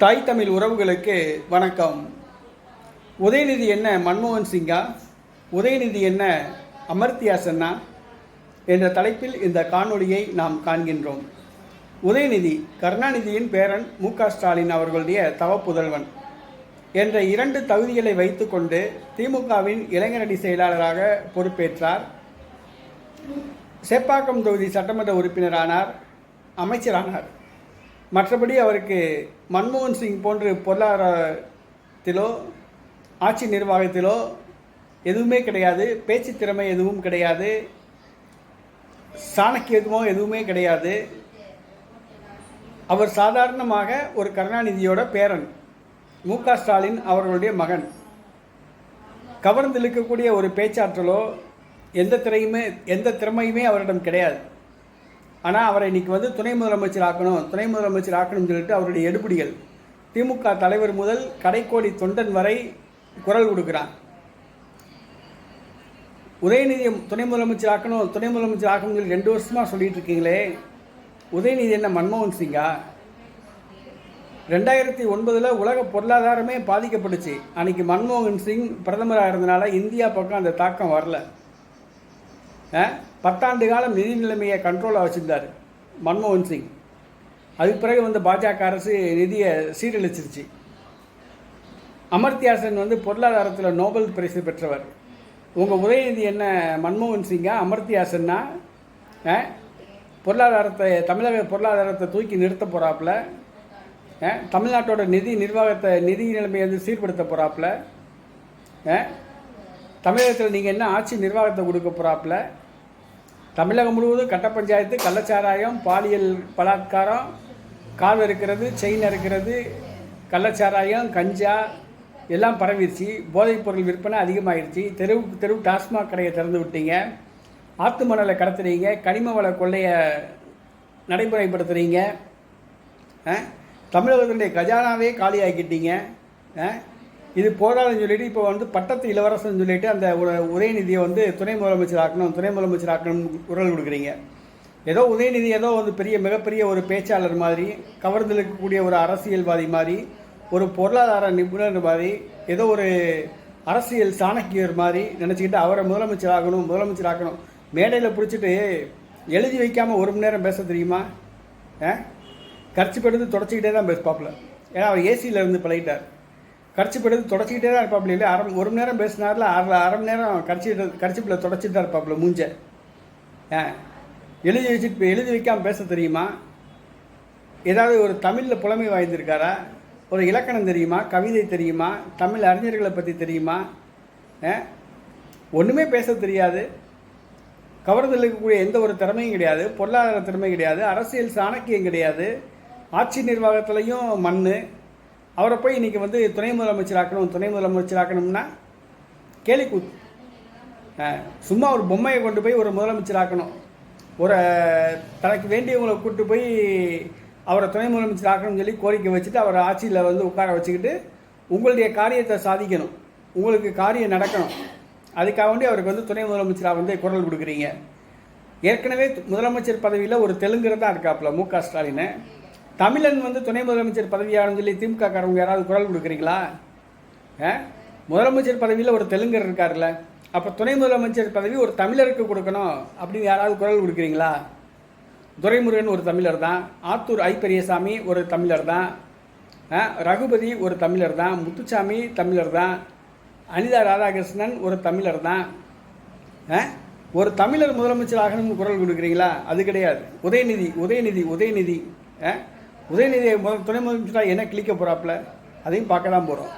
தாய் தமிழ் உறவுகளுக்கு வணக்கம். உதயநிதி என்ன மன்மோகன் சிங்கா? உதயநிதி என்ன அமர்த்தியா சென்னா? என்ற தலைப்பில் இந்த காணொளியை நாம் காண்கின்றோம். உதயநிதி கருணாநிதியின் பேரன் மு க ஸ்டாலின் அவர்களுடைய தவப்புதல்வன் என்ற இரண்டு தகுதிகளை வைத்துக்கொண்டு திமுகவின் இளைஞரணி செயலாளராக பொறுப்பேற்றார். சேப்பாக்கம் தொகுதி சட்டமன்ற உறுப்பினரானார் அமைச்சரானார். மற்றபடி அவருக்கு மன்மோகன் சிங் போன்று பொருளாதாரத்திலோ ஆட்சி நிர்வாகத்திலோ எதுவுமே கிடையாது. பேச்சு திறமை எதுவும் கிடையாது. சாணக்கியத்துவம் எதுவுமே கிடையாது. அவர் சாதாரணமாக ஒரு கருணாநிதியோட பேரன். மு க ஸ்டாலின் அவர்களுடைய மகன். கவர்ந்திழுக்கக்கூடிய ஒரு பேச்சாற்றலோ எந்த திறையுமே எந்த திறமையுமே அவரிடம் கிடையாது. ஆனால் அவரை இன்னைக்கு வந்து துணை முதலமைச்சர் ஆக்கணும் துணை முதலமைச்சர் ஆக்கணும்னு சொல்லிட்டு அவருடைய எடுபடிகள். திமுக தலைவர் முதல் கடைக்கோடி தொண்டன் வரை குரல் கொடுக்குறான் உதயநிதியை துணை முதலமைச்சர் ஆக்கணும் துணை முதலமைச்சர் ஆக்கணும்னு சொல்லி ரெண்டு வருஷமாக சொல்லிட்டு இருக்கீங்களே உதயநிதி என்ன மன்மோகன் சிங்கா? ரெண்டாயிரத்தி ஒன்பதில் உலக பொருளாதாரமே பாதிக்கப்பட்டுச்சு. அன்னைக்கு மன்மோகன் சிங் பிரதமராக இருந்தனால இந்தியா பக்கம் அந்த தாக்கம் வரல. பத்தாண்டு காலம் நிதி நிலைமையை கண்ட்ரோலாக வச்சுருந்தார். மன்மோகன் சிங். அதுக்கு பிறகு வந்து பாஜக அரசு நிதியை சீரழிச்சிருச்சு. அமர்த்தியாசன் வந்து பொருளாதாரத்தில் நோபல் பரிசு பெற்றவர். உங்கள் உதயநிதி என்ன மன்மோகன் சிங்கா அமர்த்தியாசன்னா? பொருளாதாரத்தை தமிழக பொருளாதாரத்தை தூக்கி நிறுத்த போகிறாப்புல தமிழ்நாட்டோட நிதி நிர்வாகத்தை நிதி நிலைமையை வந்து சீர்படுத்த போகிறாப்புல தமிழகத்தில் நீங்கள் என்ன ஆட்சி நிர்வாகத்தை கொடுக்க போகிறாப்புல தமிழகம் முழுவதும் கட்ட பஞ்சாயத்து கள்ளச்சாராயம் பாலியல் பலாத்காரம் கால் இருக்கிறது செயின் இருக்கிறது கள்ளச்சாராயம் கஞ்சா எல்லாம் பரவிடுச்சு போதைப் பொருள் விற்பனை அதிகமாகிடுச்சு தெருவு தெருவு டாஸ்மாக் கடையை திறந்து விட்டீங்க. ஆத்து மணலை கடத்துறீங்க. கனிம வள கொள்ளையை நடைமுறைப்படுத்துகிறீங்க தமிழகத்தினுடைய கஜானாவே காலியாக்கிட்டீங்க. இது போதாதுன்னு சொல்லிட்டு இப்போ வந்து பட்டத்து இளவரசன் சொல்லிட்டு அந்த உதயநிதியை வந்து துணை முதலமைச்சர் ஆக்கணும் துணை முதலமைச்சர் ஆக்கணும் குரல் கொடுக்குறீங்க. ஏதோ உதயநிதி ஏதோ வந்து பெரிய மிகப்பெரிய ஒரு பேச்சாளர் மாதிரி கவர்ந்தெழுக்கக்கூடிய ஒரு அரசியல்வாதி மாதிரி ஒரு பொருளாதார நிபுணர் மாதிரி ஏதோ ஒரு அரசியல் சாணக்கியர் மாதிரி நினச்சிக்கிட்டு அவரை முதலமைச்சர் ஆகணும் முதலமைச்சர் ஆக்கணும். மேடையில் பிடிச்சிட்டு எழுதி வைக்காமல் ஒரு மணி நேரம் பேச தெரியுமா? ஆ? கர்ச்சி எடுத்து தொடச்சிக்கிட்டே தான் பேசுப்பாப்புல ஏன்னா அவர் ஏசியில் இருந்து பழகிட்டார். கர்ச்சி எடுத்து தொடச்சிக்கிட்டே தான் இருப்பாப்புல இல்லையா அரை ஒரு மணி நேரம் பேசினார்ல அரை அரை மணி நேரம் கர்ச்சி கர்ச்சிப்பில் தொடச்சிட்டு தான் இருப்பாப்புல மூஞ்ச. எழுதி வச்சுட்டு எழுதி வைக்காமல் பேச தெரியுமா? ஏதாவது ஒரு தமிழில் புலமை வாய்ந்திருக்காரா? ஒரு இலக்கணம் தெரியுமா? கவிதை தெரியுமா? தமிழ் அறிஞர்களை பற்றி தெரியுமா? ஆ? ஒன்றுமே பேச தெரியாது. கவர்தல் இருக்கக்கூடிய எந்த ஒரு திறமையும் கிடையாது. பொருளாதார திறமை கிடையாது. அரசியல் சாணக்கியம் கிடையாது. ஆட்சி நிர்வாகத்துலேயும் மண் அவரை போய் இன்றைக்கி வந்து துணை முதலமைச்சராக்கணும் துணை முதலமைச்சர் ஆக்கணும்னா கேலிக்கூத்து. சும்மா ஒரு பொம்மையை கொண்டு போய் ஒரு முதலமைச்சர் ஆக்கணும். ஒரு தனக்கு வேண்டியவங்களை கூப்பிட்டு போய் அவரை துணை முதலமைச்சர் ஆக்கணும்னு சொல்லி கோரிக்கை வச்சுட்டு அவரை ஆட்சியில் வந்து உட்கார வச்சுக்கிட்டு உங்களுடைய காரியத்தை சாதிக்கணும். உங்களுக்கு காரியம் நடக்கணும். அதுக்காக வேண்டி அவருக்கு வந்து துணை முதலமைச்சராக வந்து குரல் கொடுக்குறீங்க. ஏற்கனவே முதலமைச்சர் பதவியில் ஒரு தெலுங்கர் இருக்காப்புல மு க ஸ்டாலின். தமிழன் வந்து துணை முதலமைச்சர் பதவியாகணும்னு சொல்லி திமுக காரவங்க யாராவது குரல் கொடுக்குறீங்களா? ஆ? முதலமைச்சர் பதவியில் ஒரு தெலுங்கர் இருக்கார்ல அப்போ துணை முதலமைச்சர் பதவி ஒரு தமிழருக்கு கொடுக்கணும் அப்படின்னு யாராவது குரல் கொடுக்குறீங்களா? துரைமுருகன் ஒரு தமிழர் தான். ஆத்தூர் ஐ பெரியசாமி ஒரு தமிழர் தான். ஆ, ரகுபதி ஒரு தமிழர் தான். முத்துச்சாமி தமிழர் தான். அனிதா ராதாகிருஷ்ணன் ஒரு தமிழர் தான். ஆ? ஒரு தமிழர் முதலமைச்சர் ஆகணும்னு குரல் கொடுக்குறீங்களா? அது கிடையாது. உதயநிதி உதயநிதி உதயநிதி. உதயநிதி உதயநிதியை முதல் துணை முதலமைச்சராக என்ன கிளிக்க போகிறாப்புல அதையும் பார்க்க தான் போகிறோம்